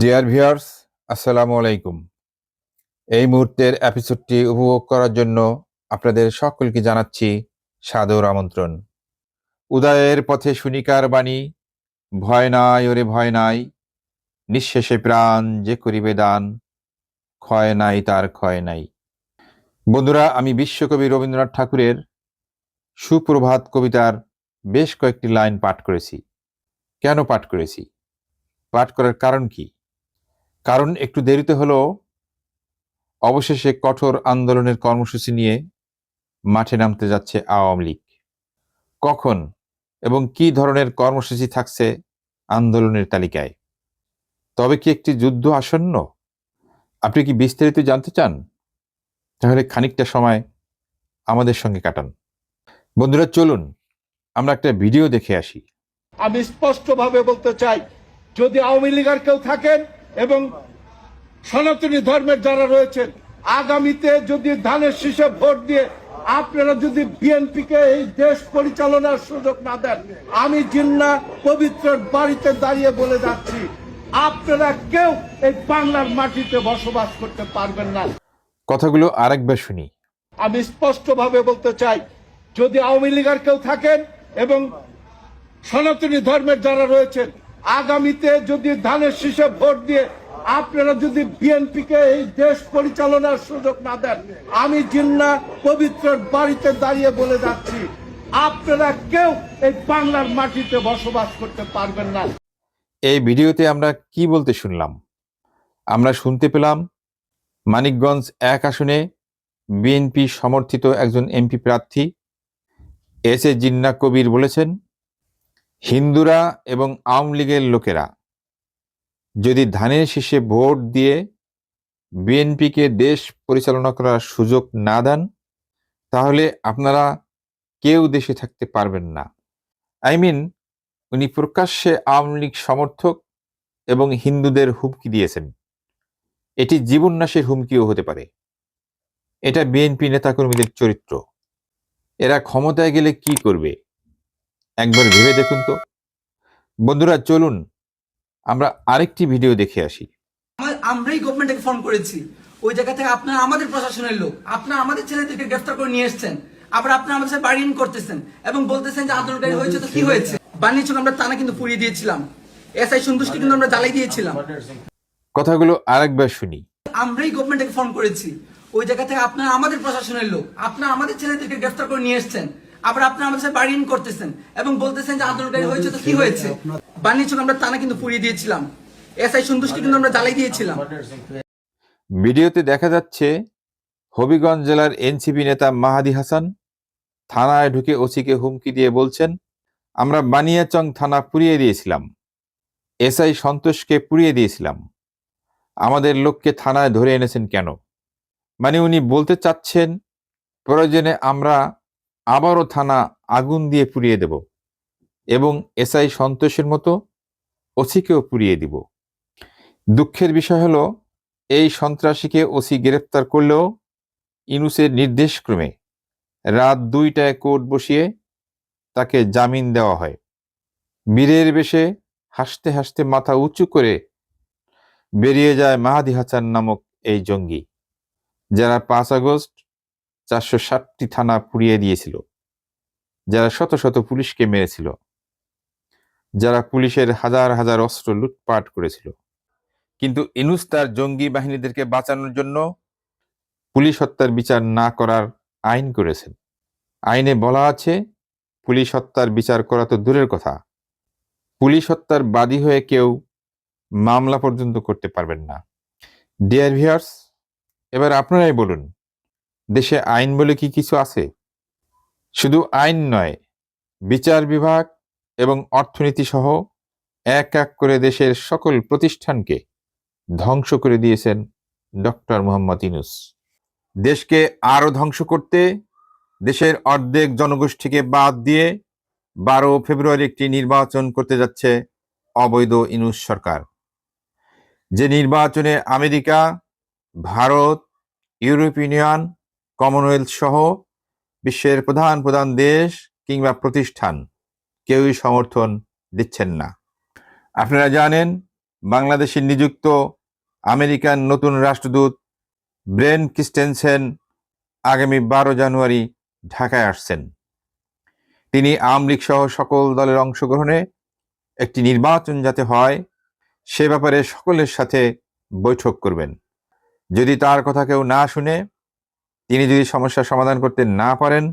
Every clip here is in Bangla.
ডিয়ার ভিউয়ার্স আসসালামু আলাইকুম। এই মুহূর্তের এপিসোডটি উপভোগ করার জন্য আপনাদের সকলকে জানাচ্ছি সাদর আমন্ত্রণ। উদয়ের পথে শুনিকার বাণী, ভয় নাই ওরে ভয় নাই, নিঃশেষে প্রাণ যে করিবে দান, ক্ষয় নাই তার ক্ষয় নাই। বন্ধুরা, আমি বিশ্বকবি রবীন্দ্রনাথ ঠাকুরের সুপ্রভাত কবিতার বেশ কয়েকটি লাইন পাঠ করেছি। কেন পাঠ করেছি? পাঠ করার কারণ কি? কারণ একটু দেরিতে হলেও অবশেষে কঠোর আন্দোলনের কর্মসূচি নিয়ে মাঠে নামতে যাচ্ছে আওয়ামী লীগ। কখন এবং কি ধরনের কর্মসূচি থাকছে আন্দোলনের তালিকায়? তবে কি একটি যুদ্ধ আসন্ন? আপনি কি বিস্তারিত জানতে চান? তাহলে খানিকটা সময় আমাদের সঙ্গে কাটান। বন্ধুরা, চলুন, আমরা একটা ভিডিও দেখে আসি। আমি স্পষ্টভাবে বলতে চাই, যদি আওয়ামী লীগের কেউ থাকেন এবং সনাতনী ধর্মের যারা রয়েছেন আগামীতে যদি ধানের শীষে ভোট দিয়ে আপনারা যদি বিএনপিকে এই দেশ পরিচালনার সুযোগ না দেন আমি জিন্না পবিত্র বাড়িতে দাঁড়িয়ে বলে যাচ্ছি আপনারা কেউ এই বাংলার মাটিতে বসবাস করতে পারবেন না। কথাগুলো আরেকবার শুনি। আমি স্পষ্টভাবে বলতে চাই যদি আওয়ামী লীগের কেউ থাকেন এবং সনাতনী ধর্মের যারা রয়েছেন আগামীতে যদি ধানের শীষে ভোট দিয়ে আপনারা যদি বিএনপিকে এই দেশ পরিচালনার সুযোগ না দেন, আমি জিন্না পবিত্র বাড়িতে দাঁড়িয়ে বলে যাচ্ছি, আপনারা কেউ এই বাংলার মাটিতে বসবাস করতে পারবেন না। এই ভিডিওতে আমরা কি বলতে শুনলাম? আমরা শুনতে পেলাম, মানিকগঞ্জ এক আসনে বিএনপি সমর্থিত একজন এমপি প্রার্থী এস এ জিন্না কবির বলেছেন হিন্দুরা এবং আওয়ামী লীগের লোকেরা যদি ধানের শীষে ভোট দিয়ে বিএনপিকে দেশ পরিচালনা করার সুযোগ না দেন, তাহলে আপনারা কেউ দেশে থাকতে পারবেন না। আই মিন, উনি প্রকাশ্যে আওয়ামী লীগ সমর্থক এবং হিন্দুদের হুমকি দিয়েছেন। এটি জীবননাশের হুমকিও হতে পারে। এটা বিএনপি নেতাকর্মীদের চরিত্র। এরা ক্ষমতায় গেলে কি করবে? একবার ভেবে দেখুন তো। বন্ধুরা চলুন আমরা আরেকটি ভিডিও দেখে আসি। আমরাই গভর্নমেন্টকে ফোন করেছি। ওই জায়গা থেকে আপনারা আমাদের প্রশাসনের লোক আপনারা আমাদের ছেলেদেরকে গ্রেফতার করে নিয়ে এসেছেন। আবার আপনারা আমাদের সাথে বাড়ি করতেছেন এবং বলতেছেন যে আন্দোলনকারী হয়েছে তো কি হয়েছে? বাণিজ্য আমরা টানা কিন্তু পুড়িয়ে দিয়েছিলাম। এসআই সন্তুষ্টি কিন্তু আমরা জ্বালাই দিয়েছিলাম। কথাগুলো আরেকবার শুনি। আমরাই গভর্নমেন্টকে ফোন করেছি। ওই জায়গা থেকে আপনারা আমাদের প্রশাসনের লোক আপনারা আমাদের ছেলেদেরকে গ্রেফতার করে নিয়ে এসেছেন। আবার আপনারা আমাদের সাথে বাড়ি করতেছেন এবং বলতেছেন যে আন্দোলনকারী হয়েছে তো কি হয়েছে? বাণিজ্য আমরা টানা কিন্তু পুড়িয়ে দিয়েছিলাম। এসআই সন্তুষ্টি কিন্তু আমরা জ্বালাই দিয়েছিলাম। ভিডিওতে দেখা যাচ্ছে, হবিগঞ্জ জেলার এনসিপি নেতা মাহাদি হাসান থানায় ঢুকে ওসিকে হুমকি দিয়ে বলছেন, আমরা বানিয়াচং থানা পুড়িয়ে দিয়েছিলাম। এসআই সন্তোষকে পুড়িয়ে দিয়েছিলাম। আমাদের লোককে থানায় ধরে এনেছেন কেন? মানে উনি বলতে চাচ্ছেন, প্রয়োজনে আমরা আবারও থানা আগুন দিয়ে পুড়িয়ে দেব এবং এসআই সন্তোষের মতো ওসিকেও পুড়িয়ে দিব। দুঃখের বিষয় হলো, এই সন্ত্রাসীকে ওসি গ্রেপ্তার করলেও ইনুসের নির্দেশক্রমে রাত দুইটায় কোর্ট বসিয়ে তাকে জামিন দেওয়া হয়। বীরের বেশে হাসতে হাসতে মাথা উঁচু করে বেরিয়ে যায় মাহাদি হাসান নামক এই জঙ্গি, যারা পাঁচ আগস্ট চারশো ষাটটি থানা পুড়িয়ে দিয়েছিল। যারা শত শত পুলিশকে মেরেছিল। যারা পুলিশের হাজার হাজার অস্ত্র লুটপাট করেছিল। কিন্তু ইনুস তার জঙ্গি বাহিনীদেরকে বাঁচানোর জন্য পুলিশ হত্যার বিচার না করার আইন করেছেন। আইনে বলা আছে, পুলিশ হত্যার বিচার করা তো দূরের কথা। পুলিশ হত্যার বাদী হয়ে কেউ মামলা পর্যন্ত করতে পারবেন না। ডিয়ার ভিয়ার্স এবার আপনারাই বলুন দেশে আইন বলে কি কিছু আছে? শুধু আইন নয়, বিচার বিভাগ এবং অর্থনীতি সহ এক এক করে দেশের সকল প্রতিষ্ঠানকে ধ্বংস করে দিয়েছেন ডক্টর মোহাম্মদ ইনুস দেশকে আরও ধ্বংস করতে দেশের অর্ধেক জনগোষ্ঠীকে বাদ দিয়ে বারো ফেব্রুয়ারি একটি নির্বাচন করতে যাচ্ছে অবৈধ ইনুস সরকার। যে নির্বাচনে America, Bharat Europe Union Commonwealth সহ বিশ্বের প্রধান প্রধান দেশ কিংবা প্রতিষ্ঠান কেউই সমর্থন দিচ্ছেন না। আপনারা জানেন, বাংলাদেশে নিযুক্ত আমেরিকান নতুন রাষ্ট্রদূত ব্রেন ক্রিস্টেনসেন আগামী বারো জানুয়ারি ঢাকায় আসছেন। তিনি আওয়ামী লীগ সহ সকল দলের অংশগ্রহণে একটি নির্বাচন যাতে হয়, সে ব্যাপারে সকলের সাথে বৈঠক করবেন। যদি তার কথা কেউ না শুনে তিনি যদি সমস্যার সমাধান করতে না পারেন,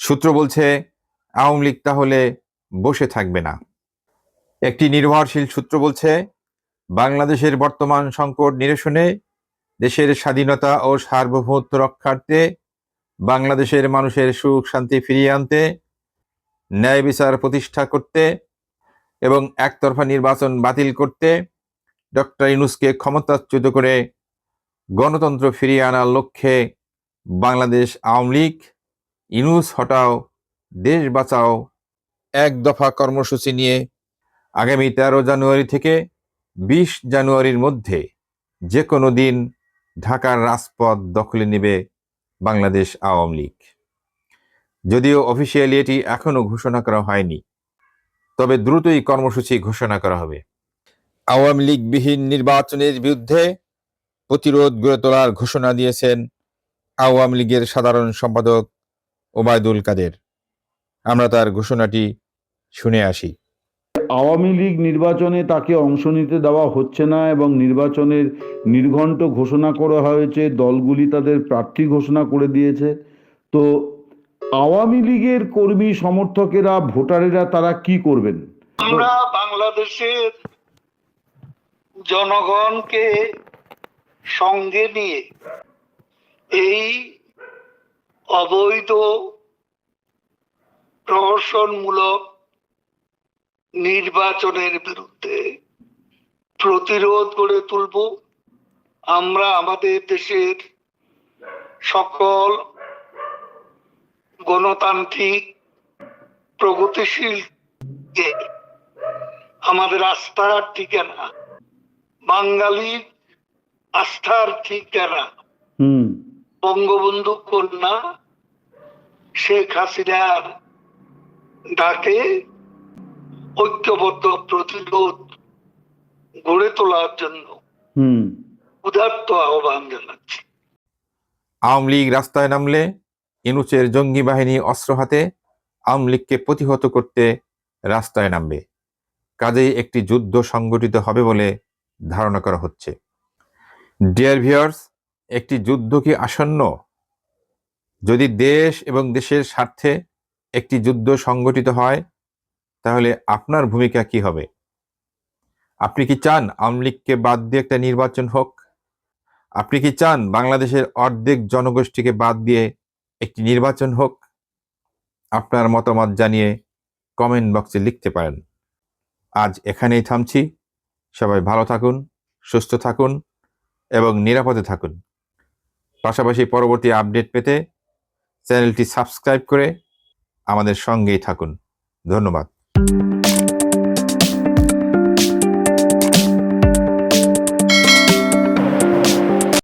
সূত্র বলছে আওয়ামী লীগ তাহলে বসে থাকবে না। একটি নির্ভরশীল সূত্র বলছে, বাংলাদেশের বর্তমান সংকট নিরসনে দেশের স্বাধীনতা ও সার্বভৌমত্ব রক্ষার্থে বাংলাদেশের মানুষের সুখ শান্তি ফিরিয়ে আনতে, ন্যায় বিচার প্রতিষ্ঠা করতে এবং একতরফা নির্বাচন বাতিল করতে ডক্টর ইনুসকে ক্ষমতাচ্যুত করে গণতন্ত্র ফিরিয়ে আনার লক্ষ্যে বাংলাদেশ আওয়ামী লীগ, ইনুস হটাও, দেশ বাঁচাও এক দফা কর্মসূচি নিয়ে আগামী তেরো জানুয়ারি থেকে বিশ জানুয়ারির মধ্যে যে কোনো দিন ঢাকার রাজপথ দখলে নেবে বাংলাদেশ আওয়ামী লীগ। যদিও অফিসিয়ালি এটি এখনও ঘোষণা করা হয়নি, তবে দ্রুতই কর্মসূচি ঘোষণা করা হবে। আওয়ামী লীগবিহীন নির্বাচনের বিরুদ্ধে প্রতিরোধ গড়ে তোলার ঘোষণা দিয়েছেন আওয়ামী লীগের সাধারণ সম্পাদক ওবায়দুল কাদের। আমরা তার ঘোষণাটি শুনে আসি। আওয়ামী লীগ নির্বাচনে তাকে অংশ নিতে দেওয়া হচ্ছে না এবং নির্বাচনের নির্ঘণ্ট ঘোষণা করা হয়েছে দলগুলি তাদের প্রার্থী ঘোষণা করে দিয়েছে। তো আওয়ামী লীগের কর্মী সমর্থকেরা ভোটারেরা তারা কি করবেন? আমরা বাংলাদেশের জনগণকে সঙ্গে নিয়ে এই অবৈধ প্রহসনমূলক নির্বাচনের বিরুদ্ধে প্রতিরোধ গড়ে তুলব। আমরা আমাদের দেশের সকল গণতান্ত্রিক প্রগতিশীল যে আমাদের আস্থার ঠিকানা, বাঙালির আস্থার ঠিকানা বঙ্গবন্ধু কন্যা শেখ হাসিনার ডাকে ঐক্যবদ্ধ প্রতিরোধ গড়ে তোলার জন্য হুম। উদাত্ত আহ্বান জানাচ্ছি। আওয়ামী লীগ রাস্তায় নামলে ইনুচের জঙ্গি বাহিনী অস্ত্র হাতে আওয়ামী লীগকে প্রতিহত করতে রাস্তায় নামবে। কাজেই একটি যুদ্ধ সংগঠিত হবে বলে ধারণা করা হচ্ছে। ডিয়ার ভিউয়ার্স একটি যুদ্ধ কি আসন্ন? যদি দেশ এবং দেশের স্বার্থে একটি যুদ্ধ সংগঠিত হয়, তাহলে আপনার ভূমিকা কি হবে? আপনি কি চান আওয়ামী লীগকে বাদ দিয়ে একটা নির্বাচন হোক? আপনি কি চান বাংলাদেশের অর্ধেক জনগোষ্ঠীকে বাদ দিয়ে একটি নির্বাচন হোক? আপনার মতামত জানিয়ে কমেন্ট বক্সে লিখতে পারেন। আজ এখানেই থামছি। সবাই ভালো থাকুন, সুস্থ থাকুন এবং নিরাপদে থাকুন। পাশাপাশি পরবর্তী আপডেট পেতে চ্যানেলটি সাবস্ক্রাইব করে আমাদের সঙ্গেই থাকুন। ধন্যবাদ।